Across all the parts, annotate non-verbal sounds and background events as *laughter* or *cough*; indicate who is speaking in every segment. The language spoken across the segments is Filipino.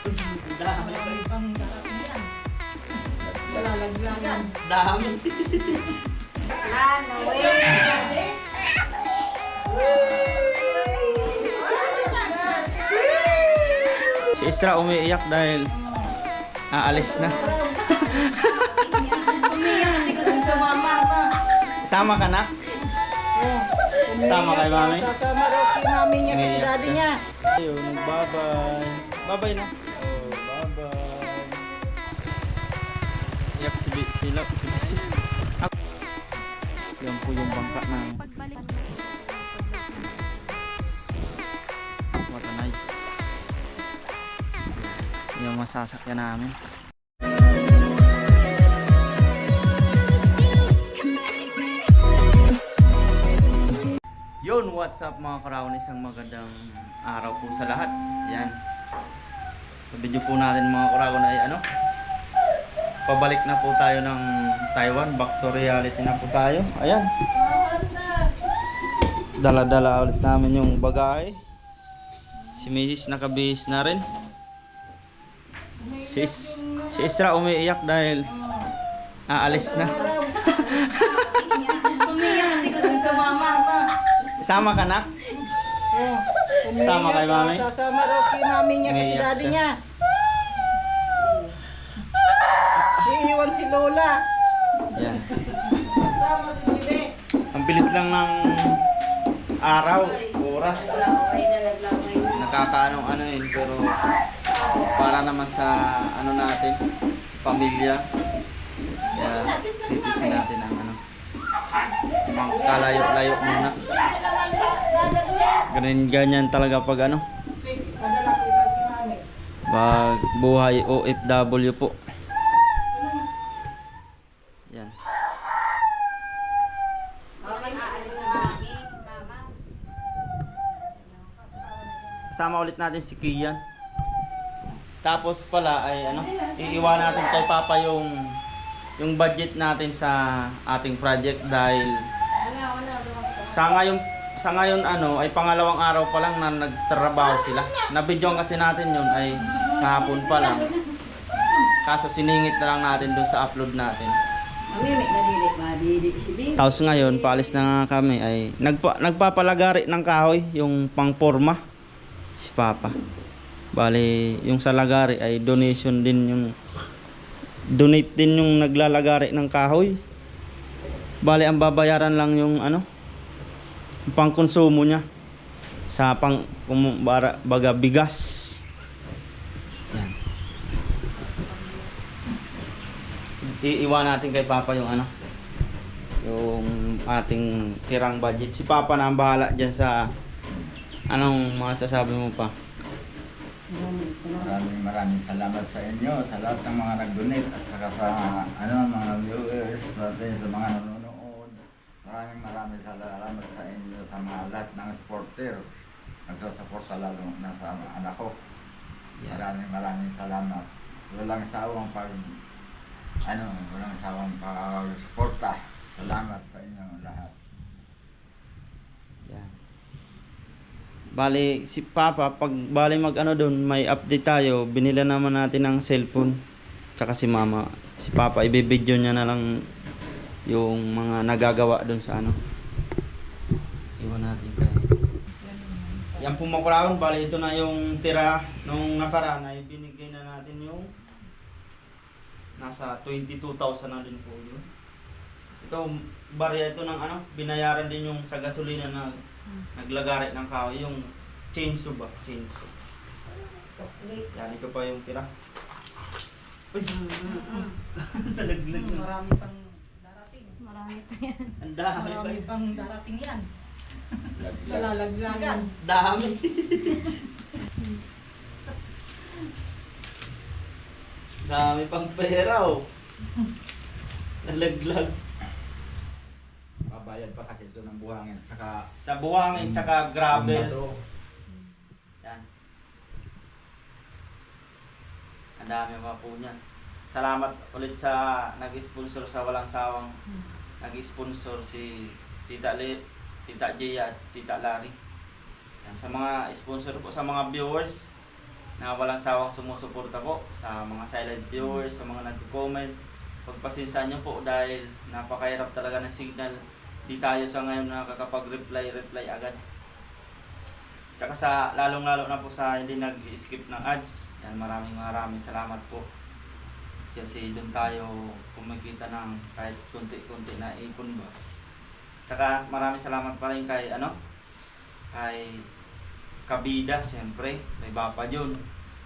Speaker 1: Dami.
Speaker 2: Marami pang darating yan. Lalaglagan.
Speaker 1: Dami. Si Isra umiiyak dahil aalis na.
Speaker 3: Umiyak kasi gusto sumama ma.
Speaker 1: Sama ka na? Sama kay mami?
Speaker 2: Sasama raw kay mami niya kay
Speaker 1: Umiiyak
Speaker 2: daddy niya.
Speaker 1: Ayun, bye-bye. Bye-bye na. Sila. Yan po yung bangka.
Speaker 3: Pagbalik.
Speaker 1: What a nice. Yung masasakyan namin. Yun, what's up mga karawin? Isang magandang araw po sa lahat. Yan. Sa video po natin mga karawin ay ano? Pabalik na po tayo ng Taiwan. Back to reality na po tayo. Ayan. Dala-dala ulit namin yung bagahe. Si Mrs. nakabihis na rin. Si, Is- si Isra umiiyak dahil aalis na. *laughs*
Speaker 3: Kasi.
Speaker 1: Sama ka na? Sama kay mami?
Speaker 2: Sasama raw kay mami niya
Speaker 1: Umiiyak
Speaker 2: daddy niya. Iiwan si Lola.
Speaker 1: Yan.
Speaker 2: Sama si Bibi.
Speaker 1: Ang bilis lang ng araw, oras. Nakakaanong ano yun, pero para naman sa ano natin, pamilya. Kaya titisin natin ang ano. Mga kalayo-layo muna. Ganyan, ganyan talaga pag ano, pag buhay OFW po. Yan.
Speaker 3: Okay, aalis na mami. Mama.
Speaker 1: Kasama ulit natin si Kian. Tapos pala ay ano, iiwan natin kay Papa yung yung budget natin sa ating project dahil sa ngayon sa ngayon ano ay pangalawang araw pa lang na nagtrabaho sila. Nabidyoan kasi natin yun ay kahapon pa lang. Kaso siningit na lang natin dun sa upload natin. Tapos ngayon, paalis na nga kami ay nagpa, nagpapalagari ng kahoy, yung pangporma si Papa. Bali, yung sa lagari ay donation din yung donate din yung naglalagari ng kahoy. Bali, ang babayaran lang yung ano, pangkonsumo niya sa pang kumbara, baga bigas. Yan. Iiwan natin kay Papa yung ano, yung ating tirang budget. Si Papa na ang bahala dyan sa anong masasabi mo pa?
Speaker 4: Maraming maraming salamat sa inyo, sa lahat ng mga nag-donate at saka sa ano, mga viewers natin, sa mga nanonood. Maraming maraming salamat sa inyo, sa mga lahat ng supporter. Nagsusuporta lalo na sa mga anak ko. Maraming maraming salamat. Walang sawang pag ano, walang sawang pag-suporta. Salamat sa inyo lahat.
Speaker 1: Bali, si Papa, pag bali mag ano doon, may update tayo, binila naman natin ng cellphone. Tsaka si Mama, si Papa, ibibideo niya na lang yung mga nagagawa doon sa ano. Iwan natin kay. Yan po mga kuraon, bali ito na yung tira nung nakaraan ay binigay na natin yung nasa 22,000 na din po yun. Ito, barya ito ng ano, binayaran din yung sa gasolina na naglagari ng kahoy, yung chainsaw ba? Chainsaw. Yan, ito pa yung tira. Uy, *laughs* talaglag na.
Speaker 2: Marami pang darating.
Speaker 3: Marami pa yan.
Speaker 1: Ang dami pa
Speaker 2: Marami
Speaker 1: yun.
Speaker 2: pang darating yan.
Speaker 4: Laglag.
Speaker 2: Lalaglagan.
Speaker 1: Dami. Dami pang pera oh. Nalaglag.
Speaker 4: Babayad pa kasi ito ng buhangin. Saka
Speaker 1: Sa buhangin, tsaka gravel.
Speaker 4: Bato.
Speaker 1: Yan. Ang dami pa po niyan. Salamat ulit sa nag-sponsor sa walang sawang nag-sponsor si Tita Le, Tita Gia at Tita Larry. Yan, sa mga sponsor po, sa mga viewers, na walang sawang sumusuporta po sa mga silent viewers, sa mga nagko-comment. Pagpasensya nyo po dahil napakahirap talaga ng signal. Di tayo sa ngayon nakakapag-reply, reply agad. Tsaka sa lalong-lalo na po sa hindi nag-skip ng ads. Yan, maraming maraming salamat po. Kasi doon tayo kumikita ng kahit kunti-kunti na ipon ba. Tsaka maraming salamat pa rin kay ano, kay Kabida, siyempre, kay Papa Jun,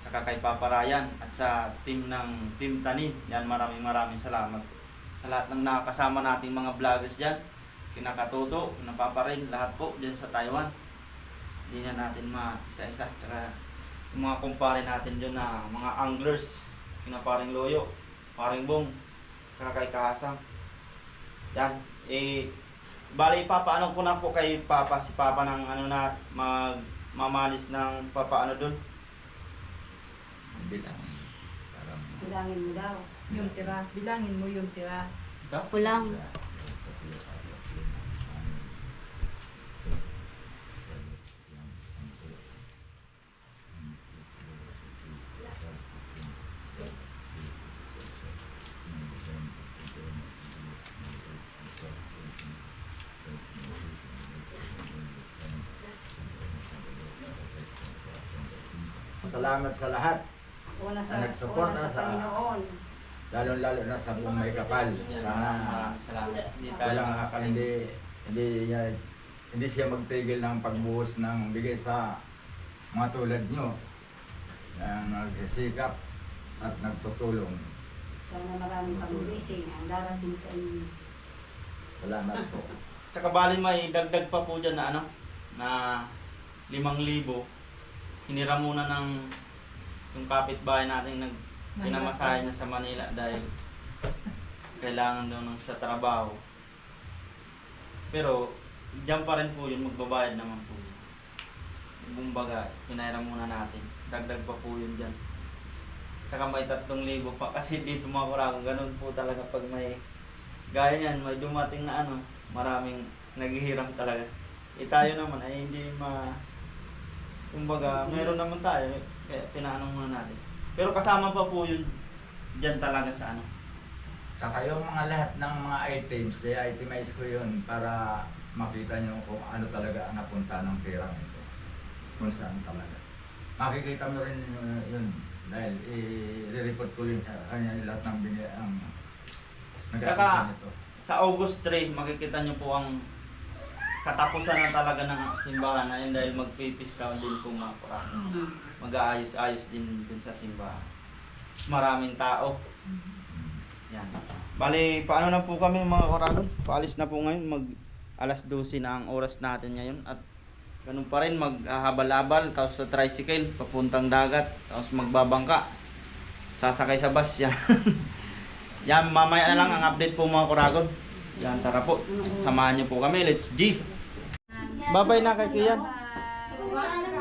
Speaker 1: tsaka kay Papa Ryan, at sa team ng Team Tanim. Yan, maraming maraming salamat. Sa lahat ng nakakasama nating mga vloggers dyan, kinakatuto, napapa rin, lahat po dyan sa Taiwan. Hindi na natin ma-isa-isa. Tsaka yung mga kumpare natin dyan na mga anglers, kina paring Loyo, paring Bong, tsaka kay Kasang. Yan, eh, bali papaano ko na po kay Papa, si Papa ng ano na mag mamalis ng papaano dun.
Speaker 4: Hindi lang.
Speaker 3: Bilangin mo daw.
Speaker 2: Yung tira. Bilangin mo yung tira.
Speaker 1: Ito?
Speaker 3: Kulang.
Speaker 4: Salamat sa lahat.
Speaker 3: Una sa,
Speaker 4: Na nagsuporta
Speaker 3: sa
Speaker 4: sa-
Speaker 3: Panginoon.
Speaker 4: Lalo-lalo na sa buong may kapal. Sana
Speaker 1: salamat.
Speaker 4: Walang hindi hindi niya hindi siya magtigil ng pagbuhos ng bigay sa mga tulad nyo na nagsisikap at nagtutulong.
Speaker 3: Sana maraming pag-blessing ang darating sa inyo.
Speaker 4: Salamat po. *laughs*
Speaker 1: Tsaka bali may dagdag pa po dyan na ano, na limang libo. Hinira muna ng yung kapitbahay natin nag pinamasahe niya sa Manila dahil kailangan daw ng sa trabaho. Pero diyan pa rin po yun, magbabayad naman po yun. Kumbaga, hinairam muna natin. Dagdag pa po yun dyan. Tsaka may tatlong libo pa *laughs* kasi dito mga kurang ganun po talaga pag may gaya niyan, may dumating na ano, maraming naghihiram talaga. Eh tayo naman ay hindi ma kumbaga, meron naman tayo kaya pinaano muna natin. Pero kasama pa po yun dyan talaga sa ano.
Speaker 4: Saka yung mga lahat ng mga items, i-itemize ko yun para makita nyo kung ano talaga ang napunta ng pera nito. Kung saan talaga. Makikita mo rin yun, yun dahil i-report ko yun sa kanya lahat ng binili ang nag nito.
Speaker 1: Sa August 3, makikita nyo po ang katapusan na talaga ng simbahan na yun dahil magpipis down din po mga kurang. Mag-aayos-ayos din dun sa simbahan. Maraming tao. Yan. Bali, paano na po kami mga koragon? Paalis na po ngayon. Mag alas 12 na ang oras natin ngayon. At ganun pa rin, maghahabal-abal. Tapos sa tricycle, papuntang dagat. Tapos magbabangka. Sasakay sa bus yan. *laughs* yan, mamaya na lang ang update po mga koragon. Yan, tara po. Samahan niyo po kami. Let's G. Bye-bye na kay Kian.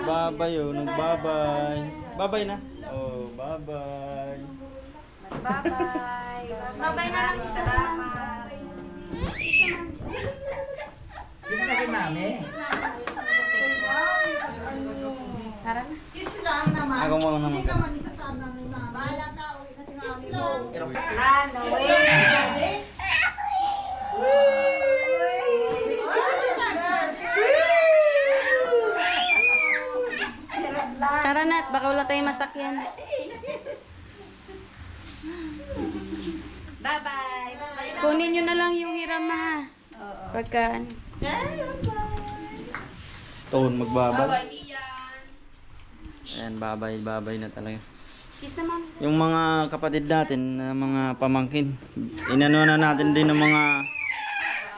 Speaker 1: Bye-bye oh, nagbabay. Bye-bye na. Oh, bye-bye.
Speaker 3: Bye-bye.
Speaker 5: Babay na lang isa sa
Speaker 4: Hindi na kay mami.
Speaker 3: Tara na.
Speaker 2: Kiss lang naman.
Speaker 1: Ako muna naman.
Speaker 2: Hindi naman isasama ni mama. Bahala ka, uwi na si mami mo.
Speaker 3: Lano, wait.
Speaker 5: Tara na, baka wala tayong masakyan.
Speaker 3: Bye-bye.
Speaker 5: Kunin nyo na lang yung hiram na.
Speaker 3: Oo.
Speaker 5: Pagka...
Speaker 1: Stone magbabay.
Speaker 5: Bye-bye, Ian.
Speaker 1: Ayan, babay, babay na talaga.
Speaker 5: Kiss naman.
Speaker 1: Yung mga kapatid natin, na mga pamangkin, inano na natin din ng mga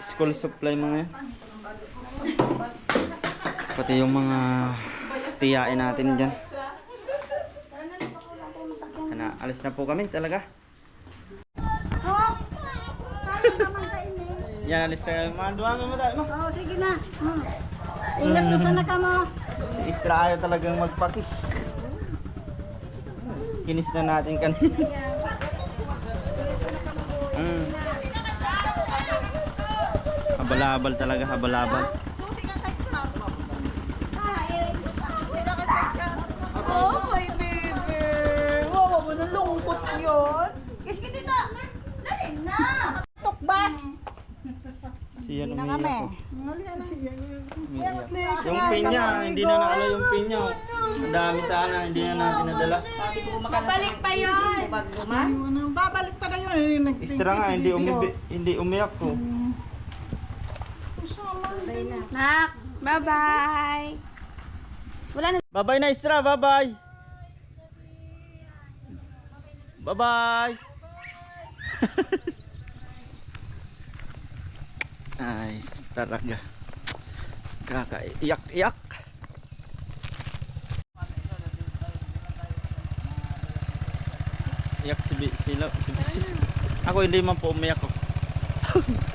Speaker 1: school supply mga yan. Pati yung mga tiyain natin dyan.
Speaker 5: Tara na, baka wala tayong masakyan.
Speaker 1: Ano, alis na po kami talaga. Yan, alis na ka mo tayo.
Speaker 3: Oo, sige na. Hmm. Ingat na sana ka mo.
Speaker 1: Si Isra ayaw talagang magpakis. Kinis na natin kanina. Mm. Habal-habal talaga, habal-habal.
Speaker 2: Susi ka sidecar. Sino ka sidecar? Oo, boy, baby.
Speaker 1: yan
Speaker 2: na kami.
Speaker 1: Umiiyak. Yung pinya, hindi na naano yung pinya. Ang dami sana, hindi na natin nadala.
Speaker 3: Sabi ko makalas.
Speaker 5: Balik pa yun.
Speaker 3: Guma.
Speaker 2: Babalik pa na yun.
Speaker 1: Isra nga, hindi, umibi, hindi umiyak ko.
Speaker 5: Nak, bye-bye. Wala na.
Speaker 1: Bye-bye na Isra, bye-bye. Bye-bye. *laughs* Ay, talaga. Kakaiyak-iyak. Iyak si, Bi- sila, si Bisis. *laughs* Ako hindi man po umiyak ko.
Speaker 6: Take *laughs*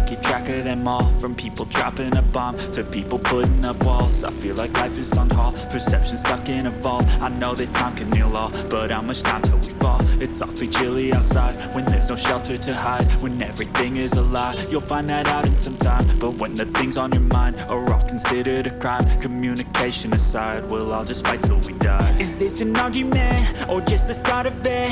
Speaker 6: track of them all. From people dropping a bomb to people putting up walls. I feel like life is on hold. Perception stuck in a vault. I know that time can heal all, but how much time till we fall? It's awfully chilly outside when there's no shelter to hide. When everything is a lie, you'll find that out in some time. But when the things on your mind are all considered a crime, communication aside, we'll all just fight till we die. Is this an argument or just the start of it?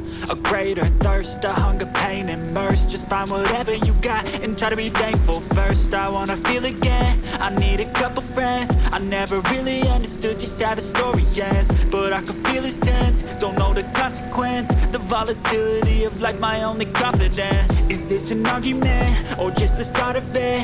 Speaker 6: a greater thirst, a hunger, pain, mercy. Just find whatever you got and try to be thankful first. I wanna feel again. I need a couple friends. I never really understood just how the story ends, but I can feel it's tense. Don't know the consequence, the volatility of life, my only confidence. Is this an argument or just the start of it?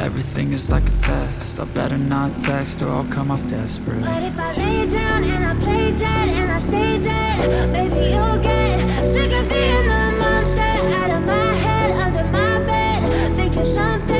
Speaker 6: everything is like a test. I better not text or I'll come off desperate.
Speaker 7: But if I lay down and I play dead and I stay dead, baby, you'll get sick of being the monster out of my head, under my bed, thinking something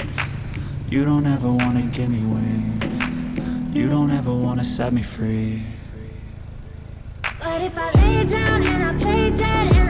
Speaker 6: You don't ever wanna give me wings. You don't ever wanna set me free.
Speaker 7: But if I lay down and I play dead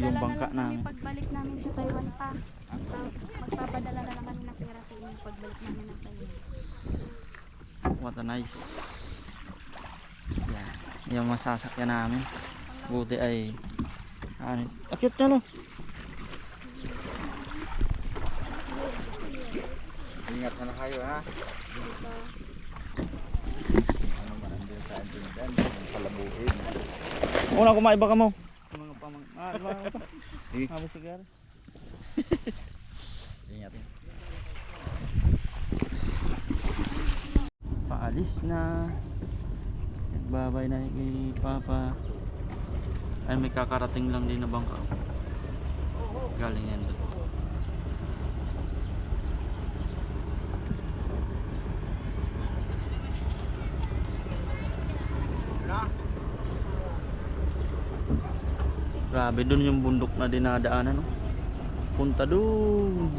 Speaker 1: yung bangka namin.
Speaker 5: pagbalik namin sa Taiwan pa. Magpapadala na lang kami ng pera sa inyo pagbalik namin ng Taiwan.
Speaker 1: What a nice. Yan. Yung masasakyan namin. Buti ay Ano? Akit na lang.
Speaker 4: Ingat na kayo ha. Ano man ang din sa atin dyan, ang palabuhin.
Speaker 1: Una kumain baka mo. Ah. Mga sigar. *laughs*
Speaker 4: Ingat.
Speaker 1: Paalis na. Nagbabay na kay Papa. Ay, may kakarating lang din na bangka. Galing yan doon. Grabe doon yung bundok na dinadaanan no. Punta doon.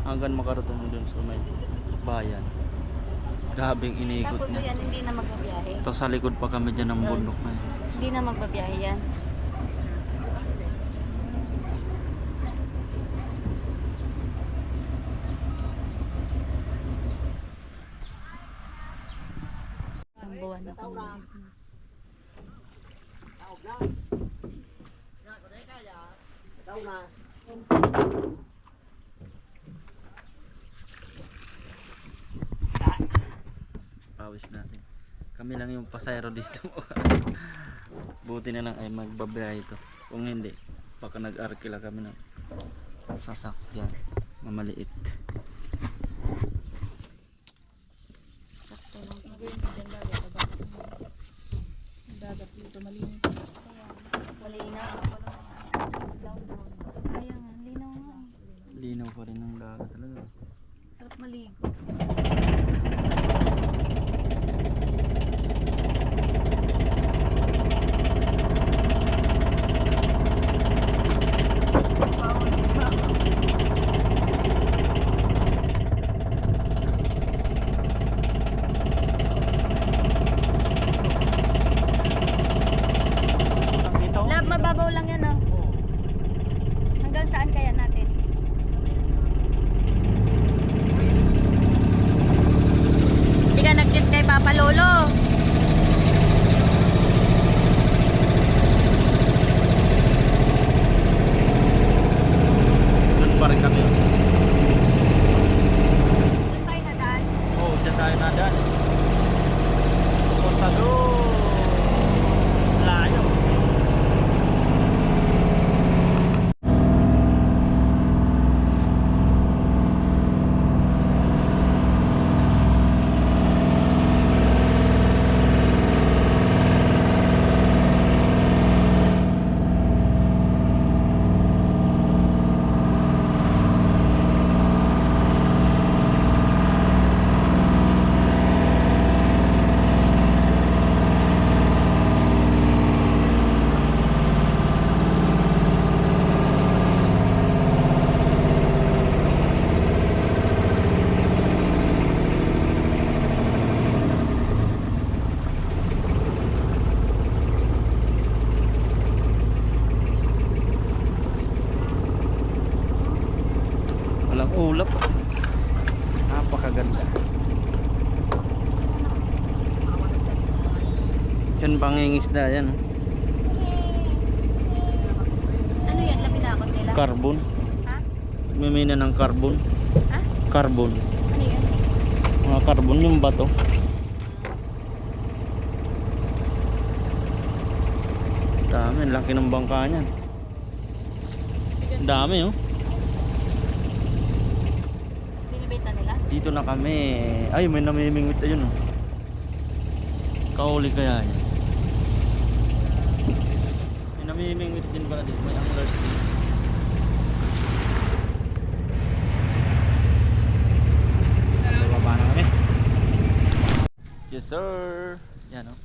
Speaker 1: Hanggang makarating doon sa may bayan. Grabeng iniikot
Speaker 3: Tapos
Speaker 1: niya.
Speaker 3: yan, hindi na magbabiyahe.
Speaker 1: Ito sa likod pa kami dyan ng bundok na yun.
Speaker 3: Hindi na magbabiyahe yan. Isang buwan na kami.
Speaker 1: Pawis natin. Kami lang yung pasayro dito. *laughs* Buti na lang ay magbabiyahe ito. Kung hindi, baka nag-arkila kami ng sasakyan na maliit.
Speaker 3: Sakto lang. Malinaw. Kaya nga, linaw nga.
Speaker 1: Linaw pa rin ng dagat talaga.
Speaker 3: Sarap maligo. Yan
Speaker 1: pangingisda yan.
Speaker 3: Ano yan? Laminakot nila?
Speaker 1: Carbon.
Speaker 3: ha?
Speaker 1: Mimina ng carbon.
Speaker 3: Ha?
Speaker 1: Carbon.
Speaker 3: Ano yan?
Speaker 1: Mga carbon yung bato. Dami, laki ng bangka niyan. Dami oh.
Speaker 3: Binibenta nila?
Speaker 1: Dito na kami. Ay, may namimingwit ayun oh. Kauli kaya yan. Namimingwit din pala dito. May anglers din. Bababa na kami. Yes sir. Yan oh.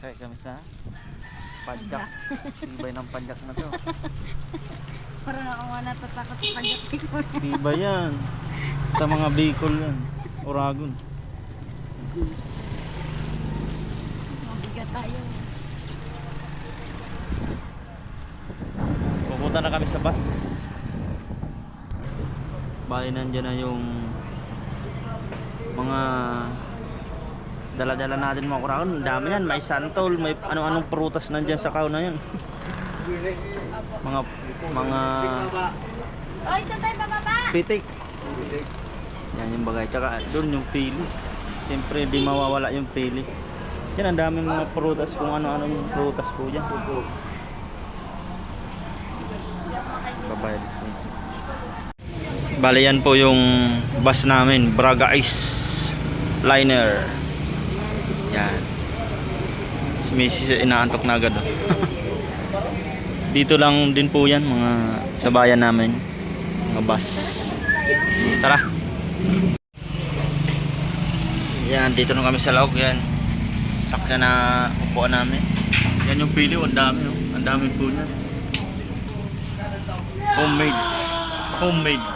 Speaker 1: Sakay kami sa padjak. *laughs* Tibay ng padjak na to.
Speaker 3: Parang ako nga natatakot sa ko.
Speaker 1: Tibay yan. Sa mga Bicol yan. Oragon.
Speaker 3: Mabigat tayo.
Speaker 1: Pupunta na kami sa bus. Bali nandiyan na yung mga dala-dala natin mga kuragon. Ang dami yan. May santol, may ano-anong prutas nandyan sa kaw na yan. Mga mga
Speaker 5: Oy, saan tayo bababa?
Speaker 1: pitiks. Yan yung bagay. Tsaka doon yung pili. Siyempre di mawawala yung pili. Yan ang daming mga prutas kung ano-ano yung prutas po dyan. Bale yan po yung bus namin. Braga Ice Liner. Yan. Si Mrs. inaantok na agad. *laughs* Dito lang din po yan mga sa bayan namin. Mga bus. Tara. Yan, dito na kami sa loob. Yan. Sakya na upuan namin. Yan yung pili. Ang dami. Oh. Ang dami po niyan. Homemade. Homemade.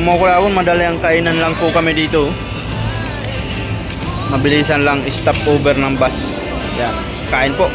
Speaker 1: Kumukulawon, madali ang kainan lang po kami dito. Mabilisan lang stop over ng bus. Yan, kain po.